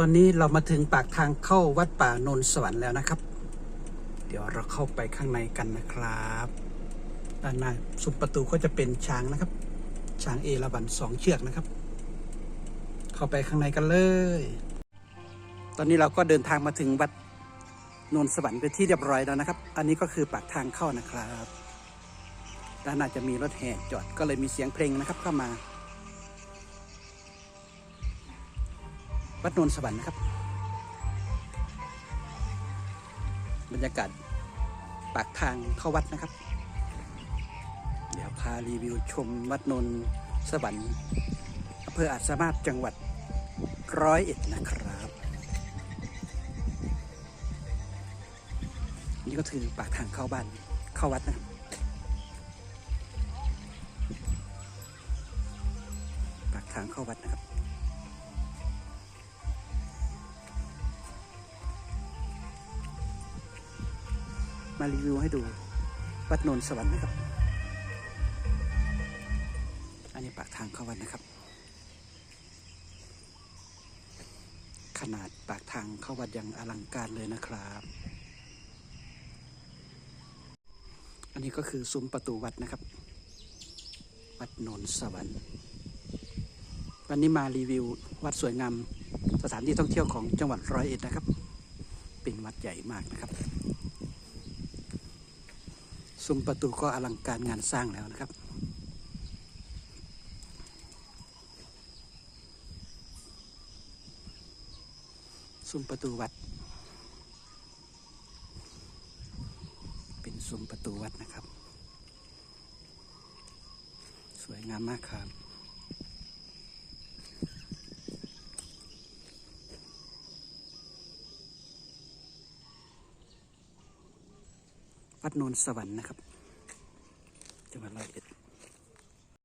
ตอนนี้เรามาถึงปากทางเข้าวัดป่านนสวรรค์แล้วนะครับ เดี๋ยวเราเข้าไปข้างในกันนะครับ ด้านหน้าซุ้มประตูก็จะเป็นช้างนะครับ ช้างเอราวัณสองเชือกนะครับ เข้าไปข้างในกันเลย ตอนนี้เราก็เดินทางมาถึงวัดนนสวรรค์เป็นที่เรียบร้อยแล้วนะครับ อันนี้ก็คือปากทางเข้านะครับ ด้านหน้าจะมีรถแห่จอดก็เลยมีเสียงเพลงนะครับเข้ามา วัดนนสวรรค์นะครับ บรรยากาศปากทางเข้าวัดนะครับ เดี๋ยวพารีวิวชมวัดนนสวรรค์อำเภออาจสามารถจังหวัดร้อยเอ็ดนะครับ นี่ก็คือปากทางเข้าบ้านเข้าวัดนะครับปากทางเข้าวัดนะครับ มารีวิวให้ดูวัดนนสวรรค์นะครับ อันนี้ปากทางเข้าวัดนะครับ ขนาดปากทางเข้าวัดย่างอลังการเลยนะครับ อันนี้ก็คือซุ้มประตูวัดนะครับ วัดนนสวรรค์วันนี้มารีวิววัดสวยงามสถานที่ท่องเที่ยวของจังหวัดร้อยเอ็ดนะครับ เป็นวัดใหญ่มากนะครับ ซุ้มประตูก็อลังการงานสร้างแล้วนะครับ ซุ้มประตูวัด เป็นซุ้มประตูวัดนะครับ สวยงามมากครับ วัดโนนสวรรค์นะครับจังหวัดร้อยเอ็ด